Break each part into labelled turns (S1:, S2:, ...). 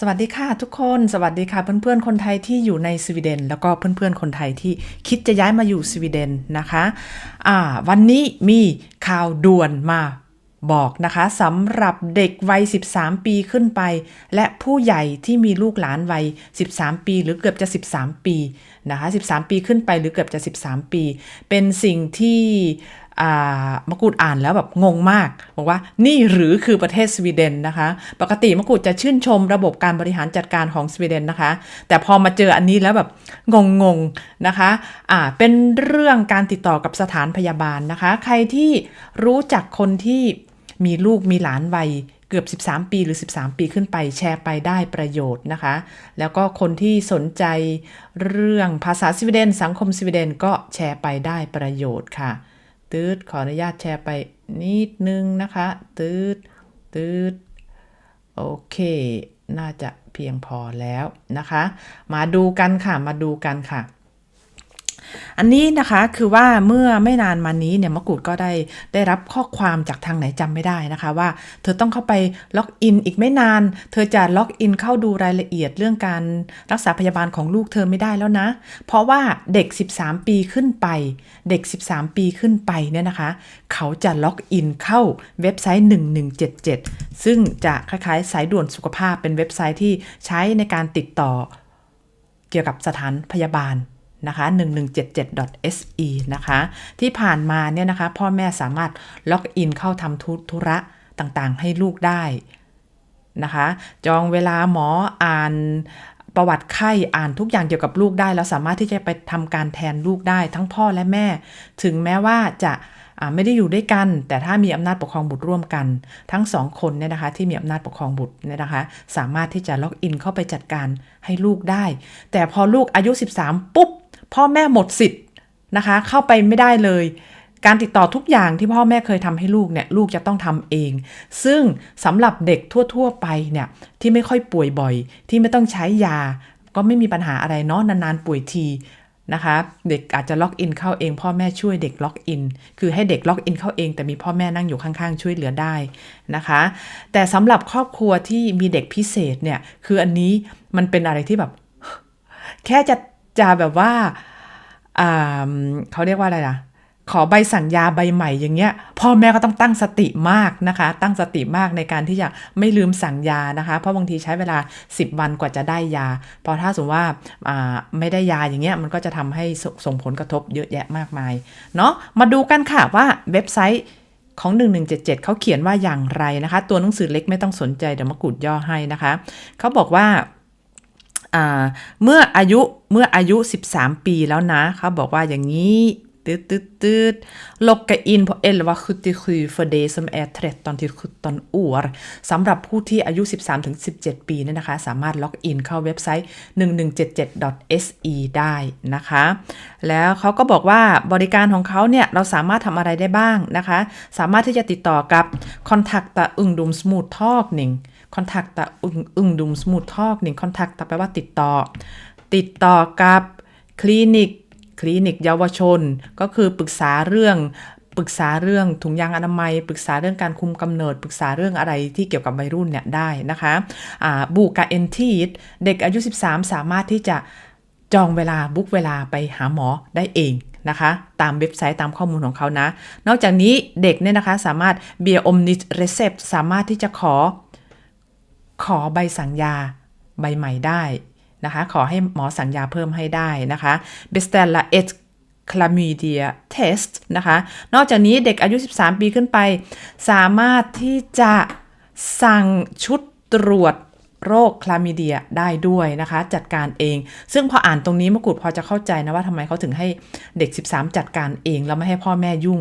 S1: สวัสดีค่ะทุกคน สวัสดีค่ะเพื่อนๆคนไทยที่อยู่ในสวีเดน แล้วก็เพื่อนๆคนไทยที่คิดจะย้ายมาอยู่สวีเดนนะคะอ่าวันนี้มีข่าวด่วนมาบอกนะคะสำหรับเด็กวัย 13 ปีขึ้นไป และผู้ใหญ่ที่มีลูกหลานวัย 13 ปีหรือเกือบจะ 13 ปีนะคะ 13 ปีขึ้นไปหรือเกือบจะ 13 ปี เป็นสิ่งที่ มะกรูดอ่านแล้วแบบงงมาก บอกว่านี่หรือคือประเทศสวีเดนนะคะ ปกติมะกรูดจะชื่นชมระบบการบริหารจัดการของสวีเดนนะคะ แต่พอมาเจออันนี้แล้วแบบงงๆนะคะอ่าเป็นเรื่องการติดต่อกับสถานพยาบาลนะคะ ใครที่รู้จักคนที่มีลูกมีหลานวัยเกือบ 13 ปีหรือ 13 ปีขึ้นไปแชร์ไปได้ประโยชน์นะคะ แล้วก็คนที่สนใจเรื่องภาษาสวีเดน สังคมสวีเดนก็แชร์ไปได้ประโยชน์ค่ะ ตืดขออนุญาตแชร์ไปนิดนึงนะคะตืดตืดโอเค น่าจะเพียงพอแล้วนะคะ มาดูกันค่ะ มาดูกันค่ะ อันนี้นะคะคือว่าเมื่อไม่นานมานี้เนี่ยมะกรูดก็ได้ได้รับข้อความจากทางไหนจำไม่ได้นะคะว่า เธอต้องเข้าไปล็อกอินอีกไม่นาน เธอจะล็อกอินเข้าดูรายละเอียดเรื่องการรักษาพยาบาลของลูกเธอไม่ได้แล้วนะ เพราะว่าเด็ก 13 ปีขึ้นไป เด็ก 13 ปีขึ้นไปเนี่ยนะคะ เขาจะล็อกอินเข้าเว็บไซต์ 1177 ซึ่งจะคล้ายๆสายด่วนสุขภาพเป็นเว็บไซต์ที่ใช้ในการติดต่อเกี่ยวกับสถานพยาบาล นะคะ 1177.se นะคะ ที่ผ่านมาเนี่ยนะคะ พ่อแม่สามารถล็อกอินเข้าทำธุระต่างๆ ให้ลูกได้นะคะ จองเวลาหมออ่านประวัติไข้อ่านทุกอย่างเกี่ยวกับลูกได้ แล้วสามารถที่จะไปทำการแทนลูกได้ทั้งพ่อและแม่ ถึงแม้ว่าจะไม่ได้อยู่ด้วยกัน แต่ถ้ามีอำนาจปกครองบุตรร่วมกัน ทั้งสองคนเนี่ยนะคะ ที่มีอำนาจปกครองบุตรเนี่ยนะคะ สามารถที่จะล็อกอินเข้าไปจัดการให้ลูกได้ แต่พอลูกอายุ 13 ปุ๊บ พ่อแม่หมดสิทธิ์นะคะ เข้าไปไม่ได้เลย การติดต่อทุกอย่างที่พ่อแม่เคยทำให้ลูกเนี่ยลูกจะต้องทำเอง ซึ่งสำหรับเด็กทั่ว ๆ ไปเนี่ยที่ไม่ค่อยป่วยบ่อย ที่ไม่ต้องใช้ยา ก็ไม่มีปัญหาอะไรเนาะนานๆป่วยทีนะคะ เด็กอาจจะล็อกอินเข้าเอง พ่อแม่ช่วยเด็กล็อกอินคือให้เด็กล็อกอินเข้าเอง แต่มีพ่อแม่นั่งอยู่ข้างๆ ช่วยเหลือได้นะคะ แต่สำหรับครอบครัวที่มีเด็กพิเศษเนี่ยคืออันนี้มันเป็นอะไรที่แบบ แค่จะ จะแบบว่าเขาเรียกว่าอะไรนะขอใบสั่งยาใบใหม่อย่างเงี้ยพ่อแม่ก็ต้องตั้งสติมากนะคะ ตั้งสติมากในการที่จะไม่ลืมสั่งยานะคะ เพราะบางทีใช้เวลา 10 วันกว่าจะได้ยา พอถ้าสมมติว่าไม่ได้ยาอย่างเงี้ยมันก็จะทำให้ส่งผลกระทบเยอะแยะมากมายเนาะมาดูกันค่ะว่าเว็บไซต์ของ 1177 เขาเขียนว่าอย่างไรนะคะ ตัวหนังสือเล็กไม่ต้องสนใจเดี๋ยวมากรูดย่อให้นะคะเขาบอกว่า เมื่ออายุเมื่ออายุ 13 ปีแล้วนะเขาบอกว่าอย่างนี้ตืดตืดตืด logga in på 1177 för det som är 13 till 17 år สำหรับผู้ที่อายุ 13 ถึง 17 ปีเนี่ยนะคะ สามารถล็อกอินเข้าเว็บไซต์ 1177.se ได้นะคะ แล้วเขาก็บอกว่าบริการของเขาเนี่ย เราสามารถทำอะไรได้บ้างนะคะ สามารถที่จะติดต่อกับ kontakta ungdomsmottagning kontakta ungdomsmottagning kontakta แปลว่าติดต่อ ติดต่อกับคลินิก คลินิกเยาวชน ก็คือปรึกษาเรื่องปรึกษาเรื่องถุงยางอนามัย ปรึกษาเรื่องการคุมกำเนิด ปรึกษาเรื่องอะไรที่เกี่ยวกับวัยรุ่นเนี่ยได้นะคะบูกาเอนทีดเด็กอายุ 13 สามารถที่จะจองเวลาบุ๊กเวลาไปหาหมอได้เองนะคะ ตามเว็บไซต์ตามข้อมูลของเขานะ นอกจากนี้เด็กเนี่ยนะคะสามารถเบียอมนิเรเซปสามารถที่จะขอ ขอใบสั่งยาใบใหม่ได้นะคะ ขอให้หมอสั่งยาเพิ่มให้ได้นะคะ beställa et chlamydia test นะคะ นอกจากนี้เด็กอายุ 13 ปีขึ้นไป สามารถที่จะสั่งชุดตรวจโรคคลามิเดียได้ด้วยนะคะ จัดการเอง ซึ่งพออ่านตรงนี้มะกรูดพอจะเข้าใจนะว่าทำไมเขาถึงให้เด็ก 13 จัดการเอง แล้วไม่ให้พ่อแม่ยุ่ง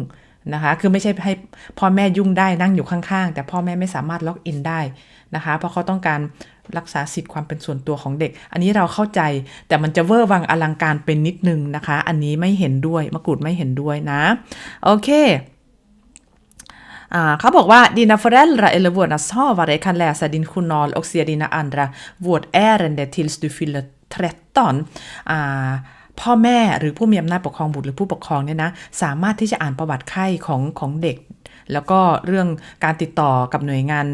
S1: นะคะ คือไม่ใช่ให้พ่อแม่ยุ่งได้นั่งอยู่ข้างๆ แต่พ่อแม่ไม่สามารถล็อกอินได้ นะคะ เพราะเขาต้องการรักษาสิทธิ์ความเป็นส่วนตัวของเด็ก อันนี้เราเข้าใจแต่มันจะเวอร์วังอลังการเป็นนิดนึงนะคะ อันนี้ไม่เห็นด้วยมะกรูดไม่เห็นด้วยนะ โอเคเขาบอกว่า dina föräldrar eller vårdnadshavare kan läsa din journal och se dina andra vårdärende tills du fyller 13อ่าพ่อแม่หรือผู้มีอำนาจปกครองบุตรหรือผู้ปกครองเนี่ยนะ สามารถที่จะอ่านประวัติไข้ของของเด็ก แล้วก็เรื่องการติดต่อกับหน่วยงาน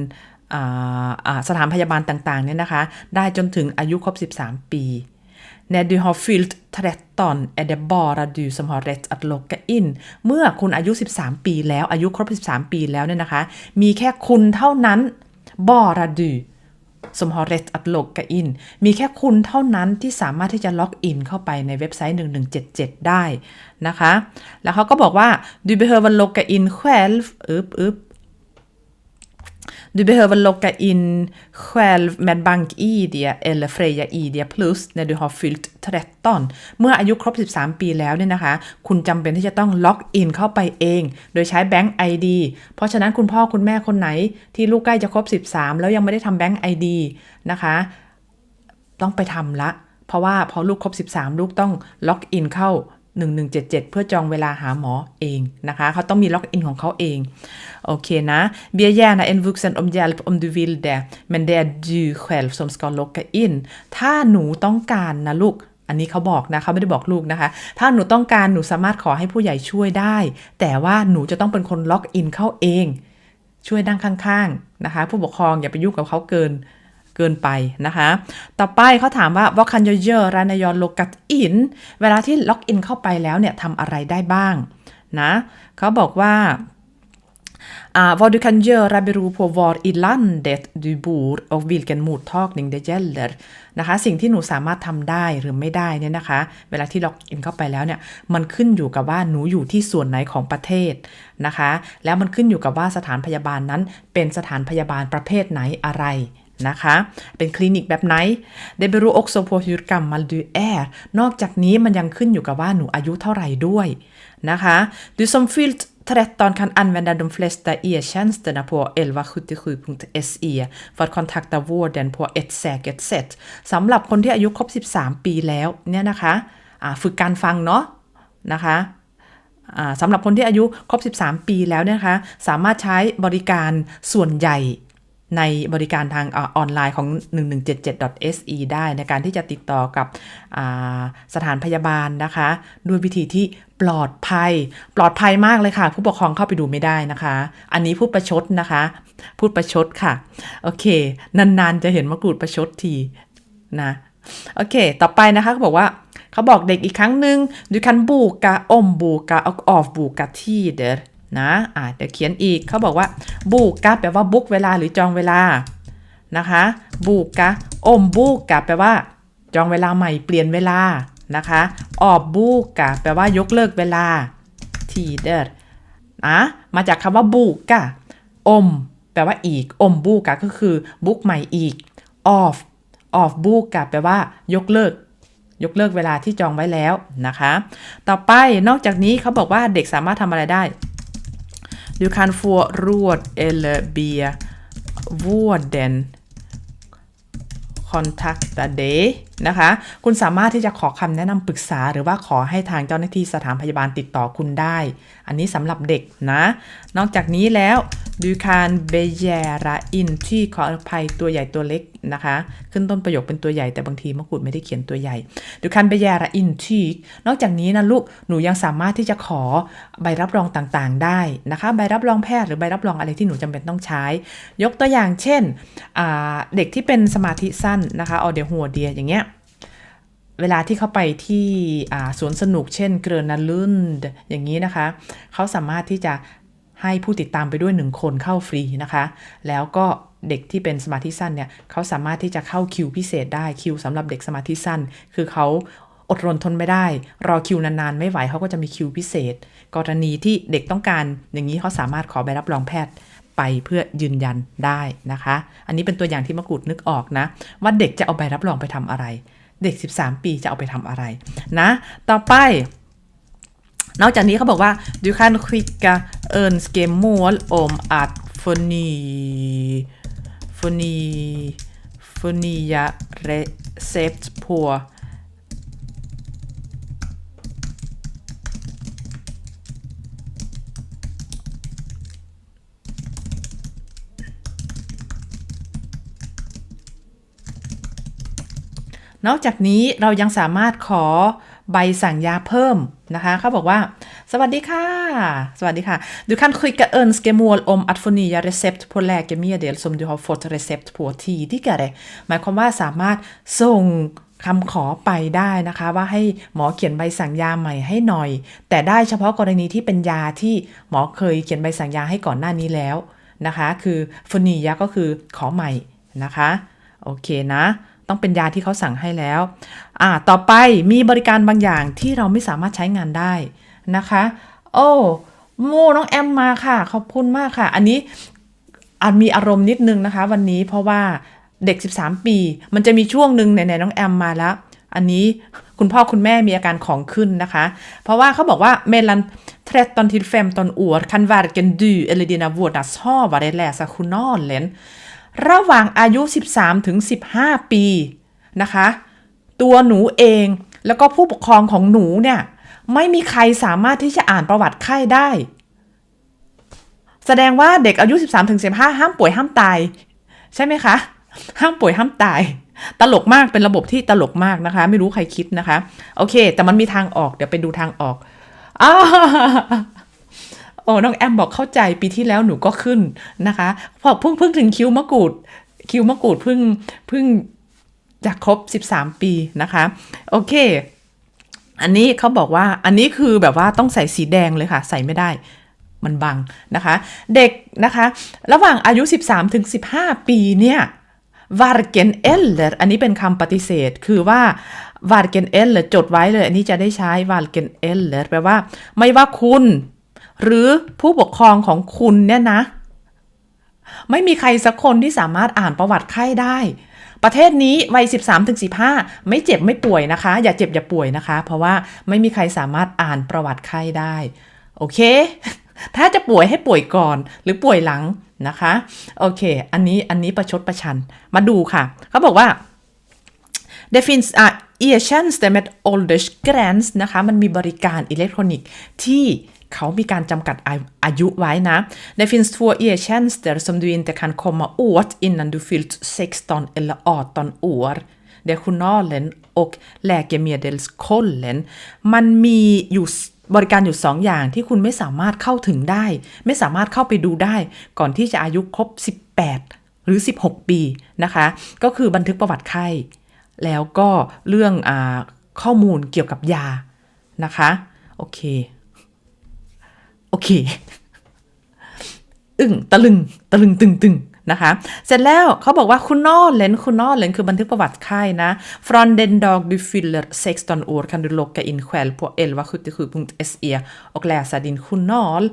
S1: สถานพยาบาลต่างๆเนี่ยนะคะ ได้จนถึงอายุครบ 13 ปี När du har fyllt 13 är det bara du som har rätt att logga in เมื่อคุณอายุ 13 ปีแล้วอายุครบ 13 ปีแล้วเนี่ยนะคะ มีแค่คุณเท่านั้น bara du som har rätt att logga in มีแค่คุณเท่านั้นที่สามารถที่จะล็อกอินเข้าไปในเว็บไซต์ 1177 ได้นะคะ แล้วเขาก็บอกว่า du behöver logga in själv อึบอึบ Du behöver logga in själv med BankID eller Freja ID Plus när du har fyllt 13 เมื่ออายุครบ 13 ปีแล้วเนี่ยนะคะ คุณจำเป็นที่จะต้องล็อกอินเข้าไปเอง โดยใช้ Bank ID เพราะฉะนั้นคุณพ่อคุณแม่คนไหนที่ลูกใกล้จะครบ 13 แล้วยังไม่ได้ทำ Bank ID นะคะ ต้องไปทำละ เพราะว่าพอลูกครบ 13 ลูกต้องล็อกอินเข้า 1177 เพื่อจองเวลาหาหมอเองนะคะ เขาต้องมีล็อกอินของเขาเอง โอเคนะ Be gärna en vuxen om hjälp om du vill det men det är du själv som ska logga in ถ้าหนูต้องการนะลูกอันนี้เขาบอกนะเขาไม่ได้บอกลูกนะคะ ถ้าหนูต้องการหนูสามารถขอให้ผู้ใหญ่ช่วยได้ แต่ว่าหนูจะต้องเป็นคนล็อกอินเข้าเอง ช่วยนั่งข้างๆนะคะ ผู้ปกครองอย่าไปยุ่งกับเขาเกิน เกินไปนะคะ ต่อไปเขาถามว่า vad kan jag göra när jag loggat in เวลาที่ล็อกอินเข้าไปแล้วเนี่ยทำอะไรได้บ้างนะเขาบอกว่า Uh, vad du kan göra beror på var i landet du bor och vilken mottagning det gäller นะคะ สิ่งที่หนูสามารถทำได้หรือไม่ได้เนี่ยนะคะ เวลาที่ล็อกอินเข้าไปแล้วเนี่ย มันขึ้นอยู่กับว่าหนูอยู่ที่ส่วนไหนของประเทศนะคะ แล้วมันขึ้นอยู่กับว่าสถานพยาบาลนั้นเป็นสถานพยาบาลประเภทไหนอะไร นะคะ เป็นคลินิกแบบไหน Det beror också på hur gammal du är นอกจากนี้มันยังขึ้นอยู่กับว่าหนูอายุเท่าไหร่ด้วยนะคะ Du som fyllt 13 kan använda de flesta e-tjänsterna på 1177.se för att kontakta vården på ett säkert sätt สำหรับคนที่อายุครบ 13 ปีแล้วเนี่ยนะคะฝึกการฟังเนาะนะคะสำหรับคนที่อายุครบ 13 ปีแล้วเนี่ยนะคะ สามารถใช้บริการส่วนใหญ่ ในบริการทางออนไลน์ของ 1177.se ได้ในการที่จะติดต่อกับสถานพยาบาลนะคะ ด้วยวิธีที่ปลอดภัย ปลอดภัยมากเลยค่ะ ผู้ปกครองเข้าไปดูไม่ได้นะคะ อันนี้พูดประชดนะคะ พูดประชดค่ะ โอเค นานๆจะเห็นมะกรูดประชดทีนะโอเค ต่อไปนะคะเขาบอกว่าเขาบอกเด็กอีกครั้งหนึ่ง du kan boka omboka och avboka tider นะอ่าเดี๋ยวเขียนอีกเขาบอกว่าบูกะแปลว่าบุ๊กเวลาหรือจองเวลานะคะบูกะอมบูกะแปลว่า จองเวลาใหม่เปลี่ยนเวลานะคะออบบูกะแปลว่ายกเลิกเวลาทีเดอร์นะมาจากคำว่าบูกะอม แปลว่าอีกอมบูกะก็คือบุ๊กใหม่อีกออฟออฟบูกะแปลว่ายกเลิกยกเลิกเวลาที่จองไว้แล้วนะคะ ต่อไปนอกจากนี้เขาบอกว่าเด็กสามารถทำอะไรได้ Du kan få råd eller be vården kontakta dig. นะคะ คุณสามารถที่จะขอคำแนะนำปรึกษา หรือว่าขอให้ทางเจ้าหน้าที่สถานพยาบาลติดต่อคุณได้ อันนี้สำหรับเด็กนะ นอกจากนี้แล้ว du kan begära intyg ขออภัยตัวใหญ่ตัวเล็กนะคะ ขึ้นต้นประโยคเป็นตัวใหญ่แต่บางทีมะกรูดไม่ได้เขียนตัวใหญ่ du kan begära intyg นอกจากนี้นะลูกหนูยังสามารถที่จะขอใบรับรองต่างๆ ได้นะคะ ใบรับรองแพทย์หรือใบรับรองอะไรที่หนูจำเป็นต้องใช้ ยกตัวอย่างเช่น เด็กที่เป็นสมาธิสั้นนะคะออเดียหัวเดียอย่างเงี้ย เวลาที่เขาไปที่สวนสนุกเช่นเกรนาลุนอย่างนี้นะคะ เขาสามารถที่จะให้ผู้ติดตามไปด้วยหนึ่งคนเข้าฟรีนะคะ แล้วก็เด็กที่เป็นสมาธิสั้นเนี่ยเขาสามารถที่จะเข้าคิวพิเศษได้คิวสำหรับเด็กสมาธิสั้น คือเขาอดรนทนไม่ได้ รอคิวนานๆ ไม่ไหวเขาก็จะมีคิวพิเศษ กรณีที่เด็กต้องการอย่างนี้เขาสามารถขอใบรับรองแพทย์ไปเพื่อยืนยันได้นะคะ อันนี้เป็นตัวอย่างที่มะกรูดนึกออกนะ ว่าเด็กจะเอาใบรับรองไปทำอะไร เด็ก 13 ปีจะเอาไปทำอะไรนะ ต่อไป นอกจากนี้เขาบอกว่า du kan skicka önskemål om att få ny få ny få nya recept på นอกจากนี้เรายังสามารถขอใบสั่งยาเพิ่มนะคะเขาบอกว่า สวัสดีค่ะ สวัสดีค่ะ Du kan skicka önskemål om att få nya recept på läkemedel som du har fått recept på tidigare หมายความว่าสามารถส่งคำขอไปได้นะคะ ว่าให้หมอเขียนใบสั่งยาใหม่ให้หน่อย แต่ได้เฉพาะกรณีที่เป็นยาที่หมอเคยเขียนใบสั่งยาให้ก่อนหน้านี้แล้วนะคะ คือฟนียาก็คือขอใหม่นะคะ โอเคนะ ต้องเป็นยาที่เขาสั่งให้แล้ว อ่า ต่อไปมีบริการบางอย่างที่เราไม่สามารถใช้งานได้นะคะ โอ้โมน้องแอมมาค่ะ ขอบคุณมากค่ะ อันนี้อาจมีอารมณ์นิดนึงนะคะ วันนี้เพราะว่าเด็ก 13 ปี มันจะมีช่วงหนึ่งไหนๆน้องแอมมาแล้ว อันนี้คุณพ่อคุณแม่มีอาการของขึ้นนะคะ เพราะว่าเขาบอกว่าเมลัน13 till 15 år kan varken du eller dina vårdnadshavare läsa journalen ร ระหว่างอายุ 13 ถึง 15 ปีนะคะ ตัวหนูเองแล้วก็ผู้ปกครองของหนูเนี่ย ไม่มีใครสามารถที่จะอ่านประวัติไข้ได้ แสดงว่าเด็กอายุ 13ถึง15 ห้ามป่วยห้ามตาย ใช่ไหมคะ ห้ามป่วยห้ามตาย ตลกมากเป็นระบบที่ตลกมากนะคะ ไม่รู้ใครคิดนะคะ โอเค แต่มันมีทางออกเดี๋ยวไปดูทางออก อ้าโอ้น้องแอมบอกเข้าใจปีที่แล้วหนูก็ขึ้นนะคะพอเพิ่งเพิ่งถึงคิวมะกรูด คิวมะกรูดเพิ่งเพิ่งจะครบ 13 ปีนะคะ โอเค อันนี้เขาบอกว่าอันนี้คือแบบว่าต้องใส่สีแดงเลยค่ะ ใส่ไม่ได้มันบังนะคะ เด็กนะคะ ระหว่างอายุ 13ถึง15 ปีเนี่ย varken eller อันนี้เป็นคำปฏิเสธ คือว่า varken eller จดไว้เลย อันนี้จะได้ใช้ varken eller แปลว่า ไม่ว่าคุณ หรือผู้ปกครองของคุณเนี่ยนะ ไม่มีใครสักคนที่สามารถอ่านประวัติไข้ได้ ประเทศนี้วัย 13ถึง15 ไม่เจ็บไม่ป่วยนะคะ อย่าเจ็บอย่าป่วยนะคะ เพราะว่าไม่มีใครสามารถอ่านประวัติไข้ได้ โอเค ถ้าจะป่วยให้ป่วยก่อนหรือป่วยหลังนะคะ โอเค อันนี้อันนี้ประชดประชัน มาดูค่ะ เขาบอกว่า Det finns uh, e-tjänster med åldersgräns นะคะ มันมีบริการอิเล็กทรอนิกส์ที่ เขามีการจำกัดอาอายุไว้นะ Det finns två e-tjänster som du inte kan komma åt innan du fyllt 16 eller 18 år. Det är journalen och läkemedelskollen. มันมีอยู่บริการอยู่สออย่างที่คุณไม่สามารถเข้าถึงได้ ไม่สามารถเข้าไปดูได้ ก่อนที่จะอายุครบ 18 หรือ 16 ปีนะคะ ก็คือบันทึกประวัติไข้ แล้วก็เรื่องอข้อมูลเกี่ยวกับยานะคะ โอเค เคอึ้งตะลึงตะลึงตึงตึงนะคะเสร็จแล้วเขาบอกว่าคุณนอเลนคุณนอเลนคือบันทึกประวัติไข้นะ från den dag du fyller 16 år kan du logga in själv på 1177.se och läsa din journal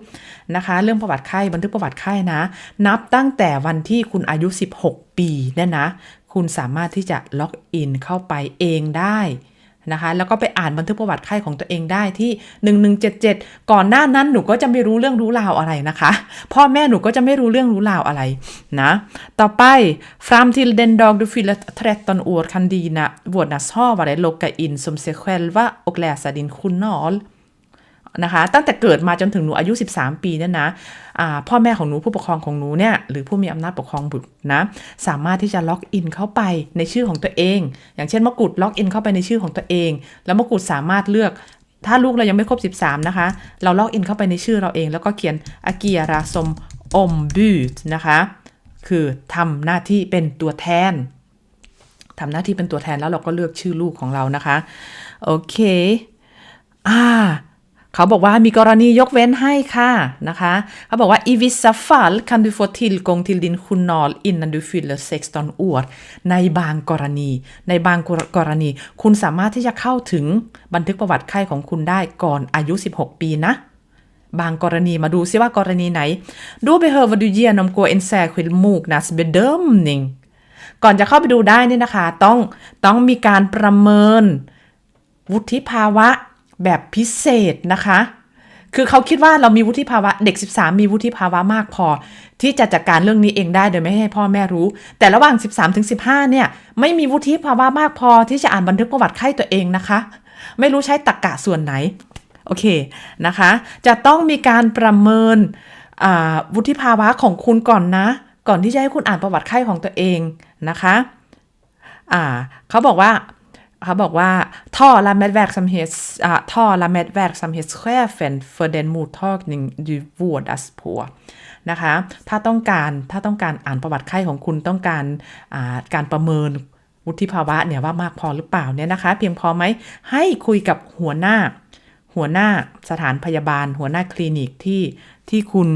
S1: นะคะ เรื่องประวัติไข้บันทึกประวัติไข้นะ นับตั้งแต่วันที่คุณอายุ 16 ปีเนี่ยนะ คุณสามารถที่จะล็อกอินเข้าไปเองได้ นะคะแล้วก็ไปอ่านบันทึกประวัติไข้ของตัวเองได้ที่ 1177 ก่อนหน้านั้นหนูก็จะไม่รู้เรื่องรู้ราวอะไรนะคะ พ่อแม่หนูก็จะไม่รู้เรื่องรู้ราวอะไรนะต่อไป fram till den dag du fyller 13 år kan dina vårdnadshavare logga in som sig själva och läsa din journal นะคะตั้งแต่เกิดมาจนถึงหนูอายุ 13 ปีเนี่ยนะะพ่อแม่ของหนูผู้ปกครองของหนูเนี่ยหรือผู้มีอำนาจปกครองบุตรนะสามารถที่จะล็อกอินเข้าไปในชื่อของตัวเอง อย่างเช่นมะกรูดล็อกอินเข้าไปในชื่อของตัวเอง แล้วมะกรูดสามารถเลือกถ้าลูกเรายังไม่ครบ 13 นะคะ เราล็อกอินเข้าไปในชื่อเราเอง แล้วก็เขียนอากิยาราสมอมบูดนะคะ คือทำหน้าที่เป็นตัวแทนทำหน้าที่เป็นตัวแทนแล้วเราก็เลือกชื่อลูกของเรานะคะ โอเค อ่า เขาบอกว่ามีกรณียกเว้นให้ค่ะนะคะเขาบอกว่า i vissa fall kan du få tillgång till din journal innan du fyller 16 år ในบางกรณี ในบางกรณี คุณสามารถที่จะเข้าถึงบันทึกประวัติไข้ของคุณได้ก่อนอายุ 16 ปีนะบางกรณีมาดูซิว่ากรณีไหน Då behöver du genomgå en särskild mognadsbedömning ก่อนจะเข้าไปดูได้นี่นะคะ ต้องต้องมีการประเมิน วุฒิภาวะ แบบพิเศษนะคะ คือเขาคิดว่าเรามีวุฒิภาวะเด็ก 13 มีวุฒิภาวะมากพอ ที่จะจัดการเรื่องนี้เองได้โดยไม่ให้พ่อแม่รู้ แต่ระหว่าง 13ถึง15 เนี่ย ไม่มีวุฒิภาวะมากพอที่จะอ่านบันทึกประวัติไข้ตัวเองนะคะ ไม่รู้ใช้ตรกกะส่วนไหน โอเคนะคะ จะต้องมีการประเมินวุฒิภาวะของคุณก่อนนะ ก่อนที่จะให้คุณอ่านประวัติไข้ของตัวเองนะคะเขาบอกว่า เขาบอกว่าเขาบอกว่า tala med verksamhets, uh, tala med verksamhetschefen för den mottagning du vårdas på นะคะ ถ้าต้องการถ้าต้องการอ่านประวัติไข้ของคุณต้องการอ่าการประเมินวุฒิภาวะเนี่ยว่ามากพอหรือเปล่าเนี่ยนะคะ เพียงพอไหมให้คุยกับหัวหน้า หัวหน้าสถานพยาบาล หัวหน้าคลินิกที่ที่คุณ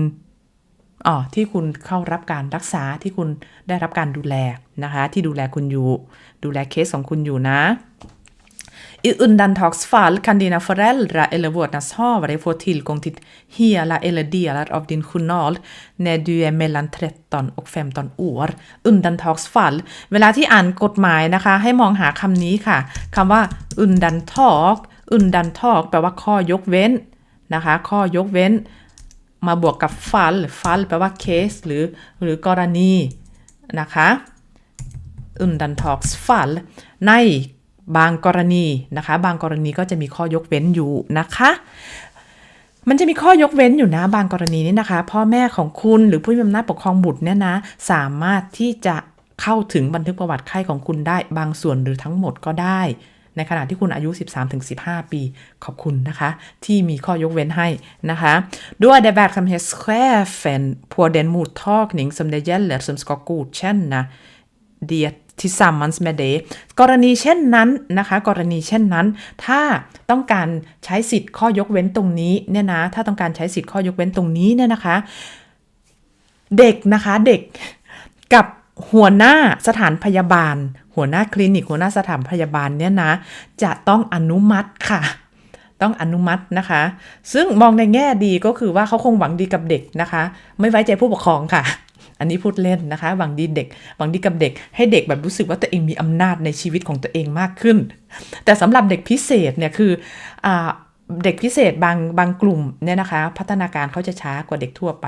S1: อ๋อที่คุณเข้ารับการรักษาที่คุณได้รับการดูแลนะคะ ที่ดูแลคุณอยู่ ดูแลเคสของคุณอยู่นะ I undantagsfall kan dina föräldrar eller vårdnadshavare få tillgång till hela eller delar av din journal när du är mellan 13 och 15 år. Undantagsfall เวลาที่อ่านกฎหมายนะคะ ให้มองหาคำนี้ค่ะคำว่า undantag undantag แปลว่าข้อยกเว้นนะคะ ข้อยกเว้น มาบวกกับ fall fall แปลว่าเคสหรือหรือกรณีนะคะ undantagsfall ใน บางกรณีนะคะ บางกรณีก็จะมีข้อยกเว้นอยู่นะคะ มันจะมีข้อยกเว้นอยู่นะ บางกรณีนี่นะคะ พ่อแม่ของคุณหรือผู้มีอำนาจปกครองบุตรเนี่ยนะ สามารถที่จะเข้าถึงบันทึกประวัติไข้ของคุณได้บางส่วนหรือทั้งหมดก็ได้ในขณะที่คุณอายุ 13-15 ปี ขอบคุณนะคะ ที่มีข้อยกเว้นให้นะคะ Då är det verksamhetschefen på den mottagning som det gäller som ska godkänna det tillsammans med det กรณีเช่นนั้นนะคะ กรณีเช่นนั้น ถ้าต้องการใช้สิทธิ์ข้อยกเว้นตรงนี้เนี่ยนะ ถ้าต้องการใช้สิทธิ์ข้อยกเว้นตรงนี้เนี่ยนะคะ เด็กนะคะเด็กกับหัวหน้าสถานพยาบาล หัวหน้าคลินิก หัวหน้าสถานพยาบาลเนี่ยนะ จะต้องอนุมัติค่ะ ต้องอนุมัตินะคะ ซึ่งมองในแง่ดีก็คือว่าเขาคงหวังดีกับเด็กนะคะ ไม่ไว้ใจผู้ปกครองค่ะ อันนี้พูดเล่นนะคะหวังดีเด็กหวังดีกับเด็ก ให้เด็กแบบรู้สึกว่าตัวเองมีอำนาจในชีวิตของตัวเองมากขึ้น แต่สำหรับเด็กพิเศษเนี่ยคืออ่าเด็กพิเศษบางบางกลุ่มเนี่ยนะคะ พัฒนาการเขาจะช้ากว่าเด็กทั่วไป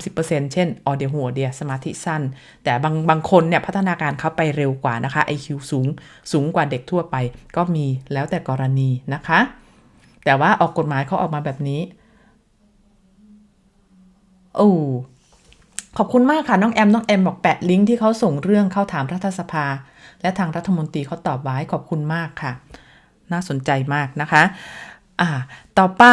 S1: 30%เช่นออเดียหัวเดียสมาธิสั้น แต่บางบางคนเนี่ยพัฒนาการเขาไปเร็วกว่านะคะ IQ สูงสูงกว่าเด็กทั่วไป ก็มีแล้วแต่กรณีนะคะ แต่ว่าออกกฎหมายเขาออกมาแบบนี้ โอ้ ขอบคุณมากค่ะ น้องแอม น้องแอมบอกแปะลิงก์ที่เขาส่งเรื่องเข้าถามรัฐสภา และทางรัฐมนตรีเขาตอบไว้ขอบคุณมากค่ะ น่าสนใจมากนะคะอ่าต่อไป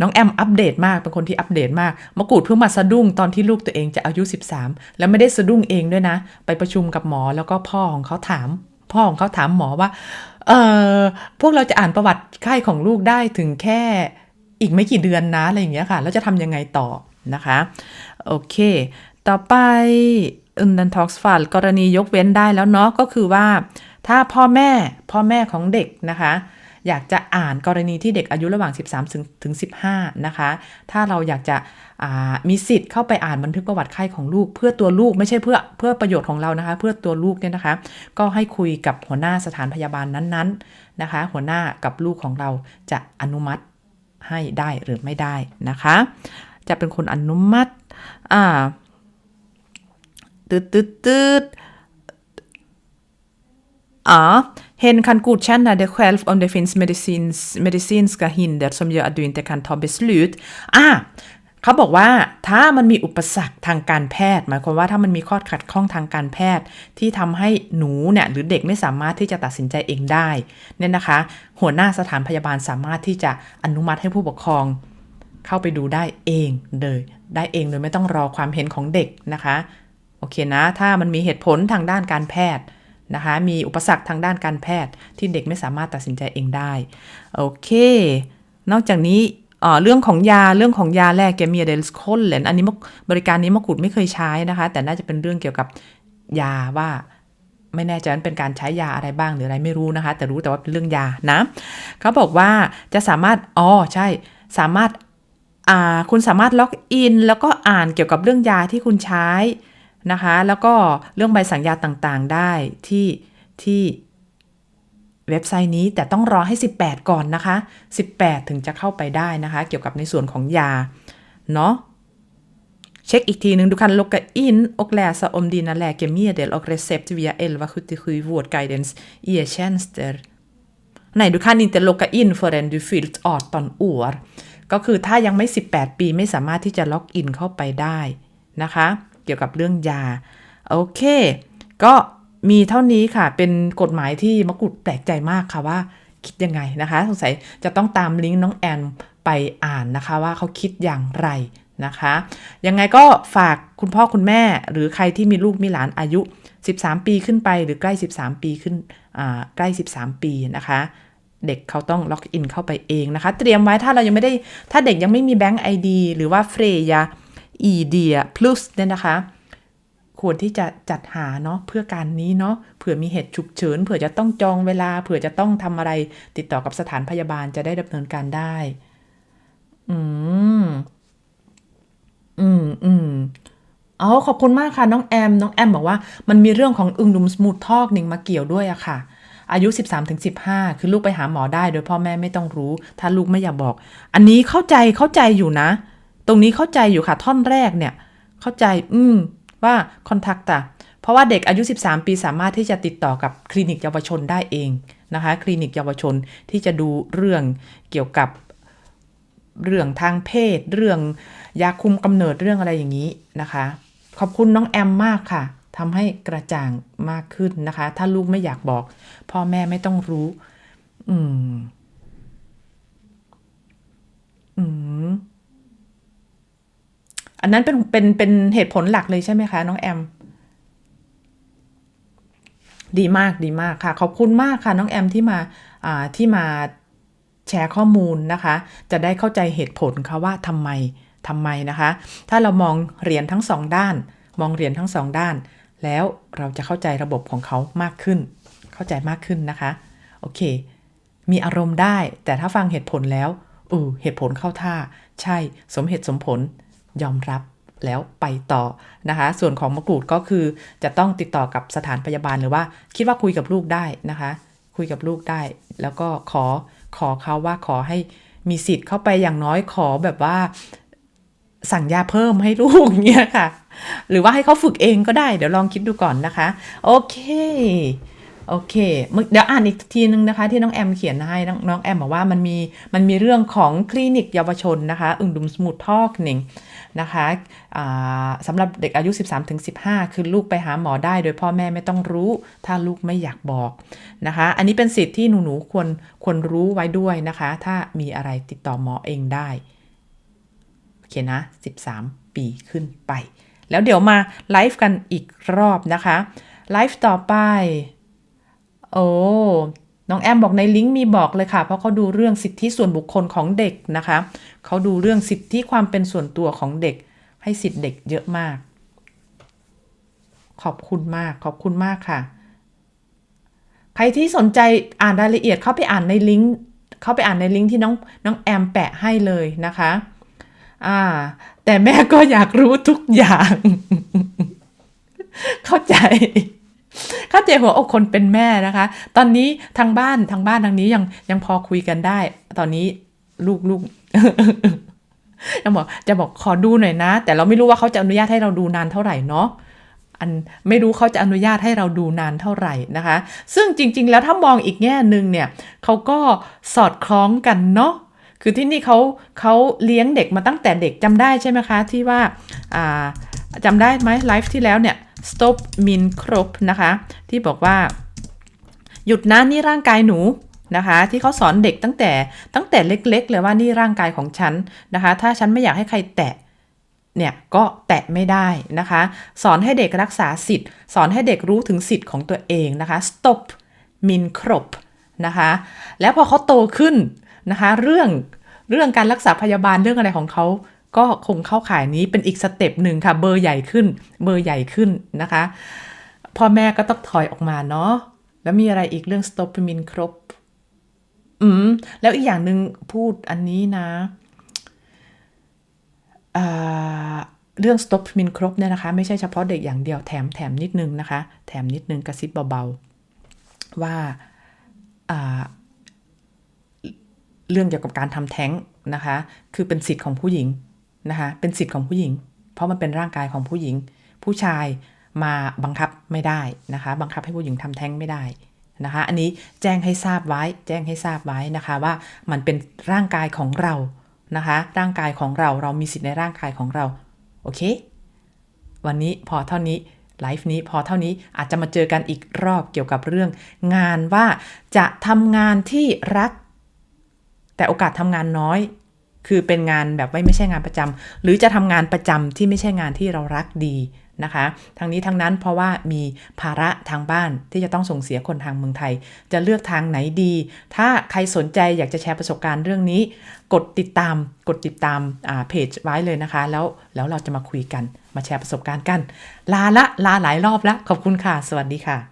S1: น้องแอมอัปเดตมาก เป็นคนที่อัปเดตมาก มะกรูดเพิ่งมาสะดุ้งตอนที่ลูกตัวเองจะอายุ 13 แล้วไม่ได้สะดุ้งเองด้วยนะ ไปประชุมกับหมอแล้วก็พ่อของเขาถาม พ่อของเขาถามหมอว่า เออพวกเราจะอ่านประวัติไข้ของลูกได้ถึงแค่อีกไม่กี่เดือนนะอะไรอย่างเงี้ยค่ะ แล้วจะทำยังไงต่อนะคะ โอเค ต่อไป undantagsfall กรณียกเว้นได้แล้วเนาะก็คือว่า ถ้าพ่อแม่พ่อแม่ของเด็กนะคะ อยากจะอ่านกรณีที่เด็กอายุระหว่าง 13 ถึงถึง 15 นะคะ ถ้าเราอยากจะมีสิทธิ์เข้าไปอ่านบันทึกประวัติไข้ของลูก เพื่อตัวลูกไม่ใช่เพื่อเพื่อประโยชน์ของเรานะคะ เพื่อตัวลูกเนี่ยนะคะ ก็ให้คุยกับหัวหน้าสถานพยาบาลนั้นๆนะคะ หัวหน้ากับลูกของเราจะอนุมัติให้ได้หรือไม่ได้นะคะ จะเป็นคนอนุมัติ อ่าตืดตืดตืด Ja, hen kan godkänna det själv om det finns medicins, medicinska hinder som gör att du inte kan ta beslut. อะเขาบอกว่าถ้ามันมีอุปสรรคทางการแพทย์ หมายความว่าถ้ามันมีข้อขัดข้องทางการแพทย์ ที่ทำให้หนูเนี่ยหรือเด็กไม่สามารถที่จะตัดสินใจเองได้เนี่ยนะคะ หัวหน้าสถานพยาบาลสามารถที่จะอนุมัติให้ผู้ปกครอง เข้าไปดูได้เองเลยได้เองโดยไม่ต้องรอความเห็นของเด็กนะคะ โอเคนะ ถ้ามันมีเหตุผลทางด้านการแพทย์นะคะ มีอุปสรรคทางด้านการแพทย์ที่เด็กไม่สามารถตัดสินใจเองได้ โอเค นอกจากนี้เรื่องของยาเรื่องของยาแรกแกมีเดลส์โคลเลนอันนี้บริการนี้มะกุดไม่เคยใช้นะคะ แต่น่าจะเป็นเรื่องเกี่ยวกับยาว่าไม่แน่ใจว่าเป็นการใช้ยาอะไรบ้างหรืออะไรไม่รู้นะคะ แต่รู้แต่ว่าเป็นเรื่องยานะเขาบอกว่าจะสามารถอ๋อใช่สามารถ คุณสามารถล็อกอินแล้วก็อ่านเกี่ยวกับเรื่องยาที่คุณใช้นะคะ แล้วก็เรื่องใบสั่งยาต่างๆได้ที่ที่เว็บไซต์นี้แต่ต้องรอให้ 18 ก่อนนะคะ 18 ถึงจะเข้าไปได้นะคะ เกี่ยวกับในส่วนของยา เนาะเช็คอีกทีหนึ่งดู kan logga in och läsa om dina läkemedel och recept via 1177 Vårdguidens e-tjänster. Nej, du kan inte logga in förrän du fyllt 18 år. ก็คือถ้ายังไม่ 18 ปีไม่สามารถที่จะล็อกอินเข้าไปได้นะคะ เกี่ยวกับเรื่องยา โอเค ก็มีเท่านี้ค่ะ เป็นกฎหมายที่มะกรูดแปลกใจมากค่ะว่าคิดยังไงนะคะ สงสัยจะต้องตามลิงก์น้องแอนไปอ่านนะคะว่าเขาคิดอย่างไรนะคะ ยังไงก็ฝากคุณพ่อคุณแม่ หรือใครที่มีลูกมีหลานอายุ 13 ปีขึ้นไป หรือใกล้ 13 ปีขึ้นใกล้ 13 ปีนะคะ เด็กเขาต้องล็อกอินเข้าไปเองนะคะ เตรียมไว้ถ้าเรายังไม่ได้ ถ้าเด็กยังไม่มีแบงก์ไอดีหรือว่าเฟรยาอีเดียพลุสเนี่ยนะคะ ควรที่จะจัดหาเนาะเพื่อการนี้เนาะเผื่อมีเหตุฉุกเฉินเผื่อจะต้องจองเวลา เผื่อจะต้องทำอะไร ติดต่อกับสถานพยาบาลจะได้ดำเนินการได้ อืม อืมอืมอ๋อขอบคุณมากค่ะ น้องแอม น้องแอมบอกว่ามันมีเรื่องของอึงดุมสมูททอกหนึ่งมาเกี่ยวด้วยอะค่ะ อายุ 13-15 คือลูกไปหาหมอได้โดยพ่อแม่ไม่ต้องรู้ ถ้าลูกไม่อยากบอก อันนี้เข้าใจเข้าใจอยู่นะ ตรงนี้เข้าใจอยู่ค่ะท่อนแรกเนี่ย เข้าใจอืมว่าคอนแทคตะเพราะว่าเด็กอายุ 13 ปีสามารถที่จะติดต่อกับคลินิกเยาวชนได้เองนะคะ คลินิกเยาวชนที่จะดูเรื่องเกี่ยวกับเรื่องทางเพศ เรื่องยาคุมกำเนิดเรื่องอะไรอย่างนี้นะคะ ขอบคุณน้องแอมมากค่ะ ทำให้กระจ่างมากขึ้นนะคะ ถ้าลูกไม่อยากบอก พ่อแม่ไม่ต้องรู้ อืม อืม อันนั้นเป็นเป็นเป็นเหตุผลหลักเลยใช่ไหมคะ น้องแอม ดีมากดีมากค่ะ ขอบคุณมากค่ะ น้องแอมที่มา อ่าที่มาแชร์ข้อมูลนะคะ จะได้เข้าใจเหตุผลค่ะว่าทำไมทำไมนะคะ ถ้าเรามองเหรียญทั้งสองด้าน มองเหรียญทั้งสองด้าน แล้วเราจะเข้าใจระบบของเขามากขึ้น เข้าใจมากขึ้นนะคะ โอเค มีอารมณ์ได้ แต่ถ้าฟังเหตุผลแล้วอือเหตุผลเข้าท่า ใช่ สมเหตุสมผล ยอมรับแล้วไปต่อนะคะ ส่วนของมะกรูดก็คือจะต้องติดต่อกับสถานพยาบาลหรือว่า คิดว่าคุยกับลูกได้นะคะ คุยกับลูกได้ แล้วก็ขอขอเขาว่าขอให้มีสิทธิ์เข้าไปอย่างน้อยขอแบบว่า สั่งยาเพิ่มให้ลูกเงี้ยค่ะ หรือว่าให้เขาฝึกเองก็ได้ เดี๋ยวลองคิดดูก่อนนะคะ โอเคโอเค เดี๋ยวอ่านอีกทีนึงนะคะ ที่น้องแอมเขียนให้น้องแอมบอกว่ามันมีมันมีเรื่องของคลินิกเยาวชนนะคะ อึ่งดุมสมูททอกหนึ่งนะคะสำหรับเด็กอายุ 13-15 คือลูกไปหาหมอได้โดยพ่อแม่ไม่ต้องรู้ ถ้าลูกไม่อยากบอกนะคะ อันนี้เป็นสิทธิ์ที่หนูๆควรควรรู้ไว้ด้วยนะคะ ถ้ามีอะไรติดต่อหมอเองได้ เคนะ 13 ปีขึ้นไป แล้วเดี๋ยวมาไลฟ์กันอีกรอบนะคะ ไลฟ์ต่อไป โอ้น้องแอมบอกในลิงก์มีบอกเลยค่ะ เพราะเขาดูเรื่องสิทธิส่วนบุคคลของเด็กนะคะ เขาดูเรื่องสิทธิความเป็นส่วนตัวของเด็ก ให้สิทธิเด็กเยอะมาก ขอบคุณมาก ขอบคุณมากค่ะ ใครที่สนใจอ่านรายละเอียดเข้าไปอ่านในลิงก์เข้าไปอ่านในลิงก์ที่น้องน้องแอมแปะให้เลยนะคะ อ่า แต่แม่ก็อยากรู้ทุกอย่าง เข้าใจเข้าใจหัวอกคนเป็นแม่นะคะ ตอนนี้ทางบ้านทางบ้านทางนี้ยังยังพอคุยกันได้ ตอนนี้ลูกลูกจะบอกจะบอกขอดูหน่อยนะ แต่เราไม่รู้ว่าเขาจะอนุญาตให้เราดูนานเท่าไหร่เนาะอันไม่รู้เขาจะอนุญาตให้เราดูนานเท่าไหร่นะคะ ซึ่งจริง ๆ แล้วถ้ามองอีกแง่หนึ่งเนี่ยเขาก็สอดคล้องกันเนาะ คือที่นี่เขาเขาเลี้ยงเด็กมาตั้งแต่เด็กจำได้ใช่ไหมคะ ที่ว่าจำได้ไหมไลฟ์ที่แล้วเนี่ย stop min ครบนะคะ ที่บอกว่า หยุดนะนี่ร่างกายหนูนะคะที่เขาสอนเด็กตั้งแต่ตั้งแต่เล็ก ๆ เลยว่านี่ร่างกายของฉันนะคะ ถ้าฉันไม่อยากให้ใครแตะเนี่ยก็แตะไม่ได้นะคะ สอนให้เด็กรักษาสิทธิ์ สอนให้เด็กรู้ถึงสิทธิ์ของตัวเองนะคะ stop มินครบนะคะ แล้วพอเขาโตขึ้น นะคะ เรื่องเรื่องการรักษาพยาบาลเรื่องอะไรของเขาก็คงเข้าข่ายนี้เป็นอีกสเต็ปหนึ่งค่ะ เบอร์ใหญ่ขึ้น เบอร์ใหญ่ขึ้นนะคะ พ่อแม่ก็ต้องถอยออกมาเนาะแล้วมีอะไรอีกเรื่อง stop มินครบ อืม แล้วอีกอย่างหนึ่งพูดอันนี้นะเรื่อง stop มินครบเนี่ยนะคะ ไม่ใช่เฉพาะเด็กอย่างเดียวแถมแถมนิดนึงนะคะ แถมนิดนึงกระซิบเบา ๆ ว่าอ่า เรื่องเกี่ยวกับการทำแท้งนะคะ คือเป็นสิทธิ์ของผู้หญิงนะคะ เป็นสิทธิ์ของผู้หญิง เพราะมันเป็นร่างกายของผู้หญิง ผู้ชายมาบังคับไม่ได้นะคะ บังคับให้ผู้หญิงทำแท้งไม่ได้นะคะ อันนี้แจ้งให้ทราบไว้ แจ้งให้ทราบไว้นะคะว่ามันเป็นร่างกายของเรานะคะ ร่างกายของเรา เรามีสิทธิ์ในร่างกายของเรา โอเค วันนี้พอเท่านี้ไลฟ์นี้พอเท่านี้อาจจะมาเจอกันอีกรอบเกี่ยวกับเรื่อง งานว่าจะทำงานที่รัก แต่โอกาสทำงานน้อย คือเป็นงานแบบไม่ไม่ใช่งานประจำหรือจะทำงานประจำที่ไม่ใช่งานที่เรารักดีนะคะทั้งนี้ทั้งนั้นเพราะว่ามีภาระทางบ้านที่จะต้องส่งเสียคนทางเมืองไทย จะเลือกทางไหนดี ถ้าใครสนใจอยากจะแชร์ประสบการณ์เรื่องนี้ กดติดตามกดติดตามอ่าเพจไว้เลยนะคะ แล้วแล้วเราจะมาคุยกันมาแชร์ประสบการณ์กัน ลาละลาหลายรอบแล้วขอบคุณค่ะ สวัสดีค่ะ